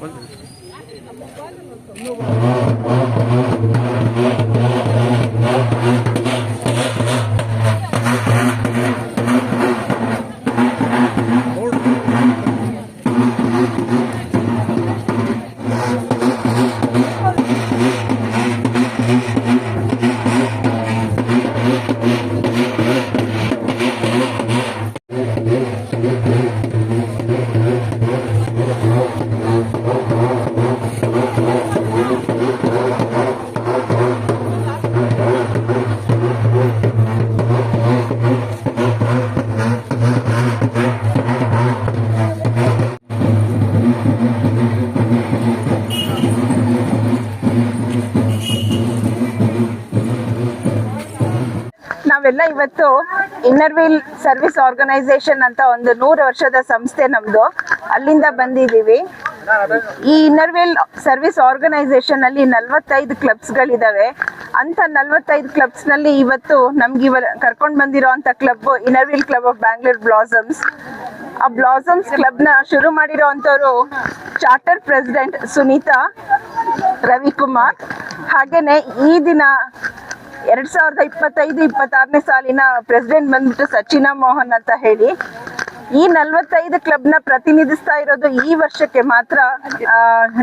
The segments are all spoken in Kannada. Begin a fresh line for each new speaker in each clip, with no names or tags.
Thank you. ನಾವೆಲ್ಲ ಇವತ್ತು ಇನ್ನರ್ ವೀಲ್ ಸರ್ವಿಸ್ ಆರ್ಗನೈಸೇಷನ್ ಅಂತ ಒಂದು ನೂರು ವರ್ಷದ ಸಂಸ್ಥೆ ನಮ್ದು. ಅಲ್ಲಿಂದ ಬಂದಿದ್ದೀವಿ. ಈ ಇನ್ನರ್ ವೀಲ್ ಸರ್ವಿಸ್ ಆರ್ಗನೈಸೇಷನ್ ಅಲ್ಲಿ ನಲ್ವತ್ತೈದು ಕ್ಲಬ್ಸ್ ಗಳಿದಾವೆ ಅಂತ ನಲ್ವತ್ತೈದು ಕ್ಲಬ್ಸ್ನಲ್ಲಿ ಇವತ್ತು ನಮ್ಗೆ ಇವ, ಕರ್ಕೊಂಡ್ ಬಂದಿರೋ ಅಂತ club inner wheel club of Bangalore blossoms ಆ ಬ್ಲಾಸಮ್ಸ್ ಕ್ಲಬ್ನ ಶುರು ಮಾಡಿರೋ ಅಂತವ್ರು ಚಾರ್ಟರ್ ಪ್ರೆಸಿಡೆಂಟ್ ಸುನೀತಾ ರವಿಕುಮಾರ್. ಹಾಗೇನೆ ಈ ದಿನ ಎರಡ್ ಸಾವಿರದ ಇಪ್ಪತ್ತೈದು, ಇಪ್ಪತ್ತಾರನೇ ಸಾಲಿನ ಪ್ರೆಸಿಡೆಂಟ್ ಬಂದ್ಬಿಟ್ಟು ಸಚಿನಾ ಮೋಹನ್ ಅಂತ ಹೇಳಿ. ಈ ನಲ್ವತ್ತೈದು ಕ್ಲಬ್ನ ಪ್ರತಿನಿಧಿಸ್ತಾ ಇರೋದು ಈ ವರ್ಷಕ್ಕೆ ಮಾತ್ರ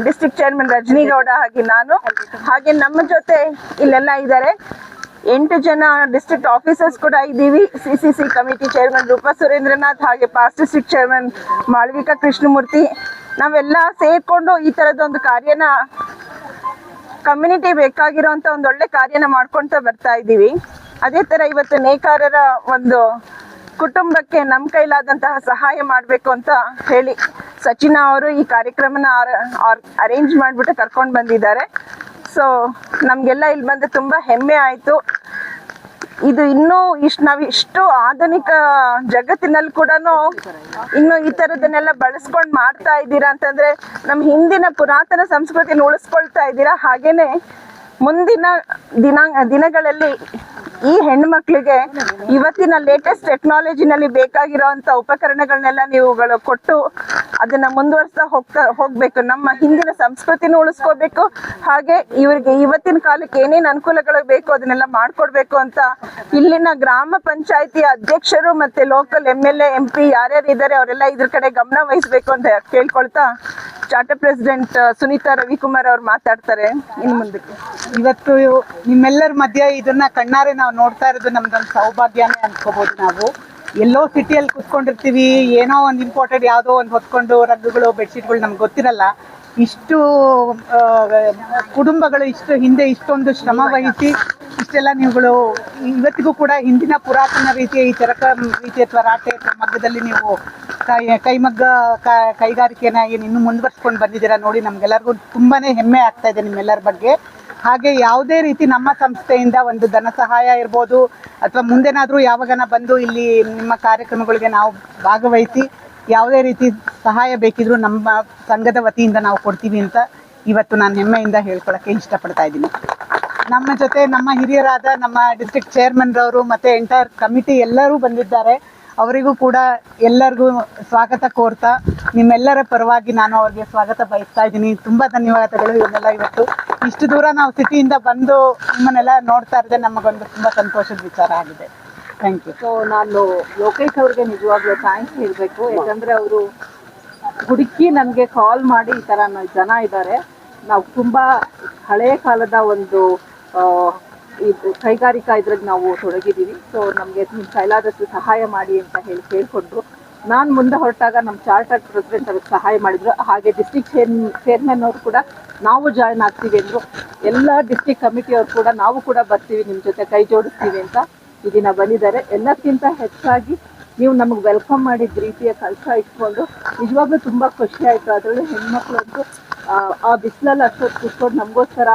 ಡಿಸ್ಟ್ರಿಕ್ಟ್ ಚೇರ್ಮನ್ ರಜನಿಗೌಡ ಹಾಗೆ ನಾನು. ಹಾಗೆ ನಮ್ಮ ಜೊತೆ ಇಲ್ಲೆಲ್ಲ ಇದ್ದಾರೆ. ಎಂಟು ಜನ ಡಿಸ್ಟ್ರಿಕ್ಟ್ ಆಫೀಸರ್ಸ್ ಕೂಡ ಇದ್ದೀವಿ. C C C committee chairman Roopa Surendranath ಹಾಗೆ past district chairman Malavika Krishnamurthy. ನಾವೆಲ್ಲ ಸೇರ್ಕೊಂಡು ಈ ತರದೊಂದು ಕಾರ್ಯನ ಕಮ್ಯುನಿಟಿ ಬೇಕಾಗಿರುವಂತ ಒಂದು ಒಳ್ಳೆ ಕಾರ್ಯನ ಮಾಡ್ಕೊಂತ ಬರ್ತಾ ಇದ್ದೀವಿ. ಅದೇ ತರ ಇವತ್ತು ನೇಕಾರರ ಒಂದು ಕುಟುಂಬಕ್ಕೆ ನಮ್ಮ ಕೈಲಾದಂತಹ ಸಹಾಯ ಮಾಡಬೇಕು ಅಂತ ಹೇಳಿ ಸಚಿನ ಅವರು ಈ ಕಾರ್ಯಕ್ರಮನ ಅರೇಂಜ್ ಮಾಡಿಬಿಟ್ಟು ಕರ್ಕೊಂಡು ಬಂದಿದ್ದಾರೆ. ಸೊ ನಮಗೆಲ್ಲ ಇಲ್ಲಿ ಬಂದು ತುಂಬಾ ಹೆಮ್ಮೆ ಆಯಿತು. ಇದು ಇನ್ನೂ ಇಷ್ಟು ನಾವು ಇಷ್ಟು ಆಧುನಿಕ ಜಗತ್ತಿನಲ್ಲಿ ಕೂಡ ಇನ್ನು ಈ ತರದನ್ನೆಲ್ಲ ಬಳಸ್ಕೊಂಡು ಮಾಡ್ತಾ ಇದ್ದೀರಾ ಅಂತಂದ್ರೆ ನಮ್ಮ ಹಿಂದಿನ ಪುರಾತನ ಸಂಸ್ಕೃತಿನ ಉಳಿಸ್ಕೊಳ್ತಾ ಇದ್ದೀರಾ ಹಾಗೇನೆ ಮುಂದಿನ ದಿನ ದಿನಗಳಲ್ಲಿ ಈ ಹೆಣ್ಮಕ್ಳಿಗೆ ಇವತ್ತಿನ ಲೇಟೆಸ್ಟ್ ಟೆಕ್ನಾಲಜಿನಲ್ಲಿ ಬೇಕಾಗಿರೋಂಥ ಉಪಕರಣಗಳನ್ನೆಲ್ಲ ನೀವುಗಳು ಕೊಟ್ಟು ಅದನ್ನ ಮುಂದುವರಿಸ್ತಾ ಹೋಗ್ತಾ ಹೋಗ್ಬೇಕು. ನಮ್ಮ ಹಿಂದಿನ ಸಂಸ್ಕೃತಿನ ಉಳಿಸ್ಕೋಬೇಕು. ಹಾಗೆ ಇವರಿಗೆ ಇವತ್ತಿನ ಕಾಲಕ್ಕೆ ಏನೇನು ಅನುಕೂಲಗಳು ಬೇಕು ಅದನ್ನೆಲ್ಲ ಮಾಡ್ಕೊಡ್ಬೇಕು ಅಂತ ಇಲ್ಲಿನ ಗ್ರಾಮ ಪಂಚಾಯತಿ ಅಧ್ಯಕ್ಷರು ಮತ್ತೆ local M L A M P ಯಾರ್ಯಾರು ಇದ್ದಾರೆ ಅವರೆಲ್ಲ ಇದ್ರ ಕಡೆ ಗಮನ ವಹಿಸ್ಬೇಕು ಅಂತ ಕೇಳ್ಕೊಳ್ತಾ ಚಾರ್ಟರ್ ಪ್ರೆಸಿಡೆಂಟ್ ಸುನೀತಾ ರವಿಕುಮಾರ್ ಅವ್ರು ಮಾತಾಡ್ತಾರೆ. ಇನ್ನು ಮುಂದಕ್ಕೆ.
ಇವತ್ತು ನಿಮ್ಮೆಲ್ಲರ ಮಧ್ಯೆ ಇದನ್ನ ಕಣ್ಣಾರೆ ನಾವು ನೋಡ್ತಾ ಇರೋದು ನಮ್ದೊಂದು ಸೌಭಾಗ್ಯನೇ ಅನ್ಕೋಬಹುದು ನಾವು. ಎಲ್ಲೋ ಸಿಟಿಯಲ್ಲಿ ಕುತ್ಕೊಂಡಿರ್ತೀವಿ, ಏನೋ ಒಂದು ಇಂಪಾರ್ಟೆಂಟ್ ಯಾವುದೋ ಒಂದು ಹೊತ್ಕೊಂಡು ರಗ್ಗುಗಳು, ಬೆಡ್ಶೀಟ್ಗಳು ನಮ್ಗೆ ಗೊತ್ತಿರಲ್ಲ. ಇಷ್ಟು ಕುಟುಂಬಗಳು ಇಷ್ಟು ಹಿಂದೆ ಇಷ್ಟೊಂದು ಶ್ರಮ ವಹಿಸಿ, ಇಷ್ಟೆಲ್ಲ ನೀವುಗಳು ಇವತ್ತಿಗೂ ಕೂಡ ಹಿಂದಿನ ಪುರಾತನ ರೀತಿಯ ಈ ಚರಕ ರೀತಿ ಅಥವಾ ರಾಟೆ ಮಗ್ಗದಲ್ಲಿ ನೀವು ಕೈ, ಕೈಮಗ್ಗ ಕೈಗಾರಿಕೆನ ಏನು ಇನ್ನೂ ಮುಂದುವರ್ಸ್ಕೊಂಡು ಬಂದಿದ್ದೀರಾ ನೋಡಿ, ನಮ್ಗೆಲ್ಲರಿಗೂ ತುಂಬಾ ಹೆಮ್ಮೆ ಆಗ್ತಾ ಇದೆ ನಿಮ್ಮೆಲ್ಲರ ಬಗ್ಗೆ. ಹಾಗೆ ಯಾವುದೇ ರೀತಿ ನಮ್ಮ ಸಂಸ್ಥೆಯಿಂದ ಒಂದು ಧನ ಸಹಾಯ ಇರ್ಬೋದು, ಅಥವಾ ಮುಂದೆನಾದರೂ ಯಾವಾಗನ ಬಂದು ಇಲ್ಲಿ ನಿಮ್ಮ ಕಾರ್ಯಕ್ರಮಗಳಿಗೆ ನಾವು ಭಾಗವಹಿಸಿ ಯಾವುದೇ ರೀತಿ ಸಹಾಯ ಬೇಕಿದ್ರೂ ನಮ್ಮ ಸಂಘದ ವತಿಯಿಂದ ನಾವು ಕೊಡ್ತೀವಿ ಅಂತ ಇವತ್ತು ನಾನು ಹೆಮ್ಮೆಯಿಂದ ಹೇಳ್ಕೊಳಕ್ಕೆ ಇಷ್ಟಪಡ್ತಾ ಇದ್ದೀನಿ. ನಮ್ಮ ಜೊತೆ ನಮ್ಮ ಹಿರಿಯರಾದ ನಮ್ಮ ಡಿಸ್ಟ್ರಿಕ್ಟ್ ಚೇರ್ಮನ್ ರವರು, ಮತ್ತೆ ಎಂಟೈರ್ ಕಮಿಟಿ ಎಲ್ಲರೂ ಬಂದಿದ್ದಾರೆ. ಅವರಿಗೂ ಕೂಡ ಎಲ್ಲರಿಗೂ ಸ್ವಾಗತ ಕೋರ್ತಾ, ನಿಮ್ಮೆಲ್ಲರ ಪರವಾಗಿ ನಾನು ಅವ್ರಿಗೆ ಸ್ವಾಗತ ಬಯಸ್ತಾ ಇದ್ದೀನಿ. ತುಂಬ ಧನ್ಯವಾದಗಳು ಇವನ್ನೆಲ್ಲ ಇವತ್ತು. ಇಷ್ಟು ದೂರ ನಾವು ಸಿಟಿಯಿಂದ ಬಂದು ನಿಮ್ಮನ್ನೆಲ್ಲ ನೋಡ್ತಾ ಇರೋದೇ ನಮಗೊಂದು ತುಂಬ ಸಂತೋಷದ ವಿಚಾರ ಆಗಿದೆ. ಥ್ಯಾಂಕ್ ಯು
ಸೊ ನಾನು ಲೋಕೇಶ್ ಅವ್ರಿಗೆ ನಿಜವಾಗ್ಲೂ ಥ್ಯಾಂಕ್ಸ್ ಹೇಳಬೇಕು. ಯಾಕಂದರೆ ಅವರು ಹುಡುಕಿ ನನಗೆ ಕಾಲ್ ಮಾಡಿ ಈ ಥರ ಜನ ಇದ್ದಾರೆ ನಾವು ತುಂಬ ಹಳೆಯ ಕಾಲದ ಒಂದು ಇದು ಕೈಗಾರಿಕಾ ಇದ್ರಲ್ಲಿ ನಾವು ತೊಡಗಿದ್ದೀವಿ. ಸೊ ನಮಗೆ ನಿಮ್ಮ ಕೈಲಾದಷ್ಟು ಸಹಾಯ ಮಾಡಿ ಅಂತ ಹೇಳಿ ಕೇಳಿಕೊಂಡ್ರು ನಾನು ಮುಂದೆ ಹೊರಟಾಗ ನಮ್ಮ ಚಾರ್ಟರ್ಡ್ ಪ್ರೆಸಿಡೆಂಟ್ ಅವ್ರಿಗೆ ಸಹಾಯ ಮಾಡಿದರು. ಹಾಗೆ ಡಿಸ್ಟಿಕ್ ಚೇರ್, ಚೇರ್ಮನ್ ಅವರು ಕೂಡ ನಾವು ಜಾಯ್ನ್ ಆಗ್ತೀವಿ ಅಂದರು ಎಲ್ಲ ಡಿಸ್ಟ್ರಿಕ್ಟ್ ಕಮಿಟಿಯವರು ಕೂಡ ನಾವು ಕೂಡ ಬರ್ತೀವಿ ನಿಮ್ಮ ಜೊತೆ ಕೈ ಜೋಡಿಸ್ತೀವಿ ಅಂತ ಈ ದಿನ ಬಂದಿದ್ದಾರೆ. ಎಲ್ಲಕ್ಕಿಂತ ಹೆಚ್ಚಾಗಿ ನೀವು ನಮಗೆ ವೆಲ್ಕಮ್ ಮಾಡಿದ ರೀತಿಯ ಕೆಲಸ ಇಟ್ಕೊಂಡು, ನಿಜವಾಗ್ಲೂ ತುಂಬ ಖುಷಿ ಆಯಿತು. ಅದರಲ್ಲೂ ಹೆಣ್ಮಕ್ಳಂತೂ ಆ ಬಿಸಿಲಲ್ಲಿ ಅಷ್ಟೊತ್ತು ಕೂತ್ಕೊಂಡು ನಮಗೋಸ್ಕರ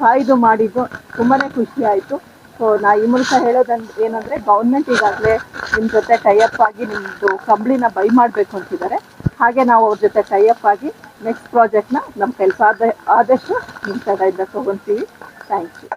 ಕಾಯ್ದು ಮಾಡಿದ್ದು ತುಂಬಾ ಖುಷಿ ಆಯಿತು. ಸೊ ನಾ ಈ ಮೂಲಕ ಹೇಳೋದಂದ್ ಏನಂದರೆ ಗೌರ್ಮೆಂಟ್ ಈಗಾಗಲೇ ನಿಮ್ಮ ಜೊತೆ ಟೈಅಪ್ ಆಗಿ ನಿಮ್ಮದು ಕಂಬ್ಳಿನ ಬೈ ಮಾಡಬೇಕು ಅಂತಿದ್ದಾರೆ. ಹಾಗೆ ನಾವು ಅವ್ರ ಜೊತೆ ಟೈಅಪ್ ಆಗಿ ನೆಕ್ಸ್ಟ್ ಪ್ರಾಜೆಕ್ಟ್ನ ನಮ್ಮ ಕೆಲಸ ಆದ, ಆದಷ್ಟು ನಿಮ್ಮ ಕಡೆಯಿಂದ ತೊಗೊತೀವಿ. Thank you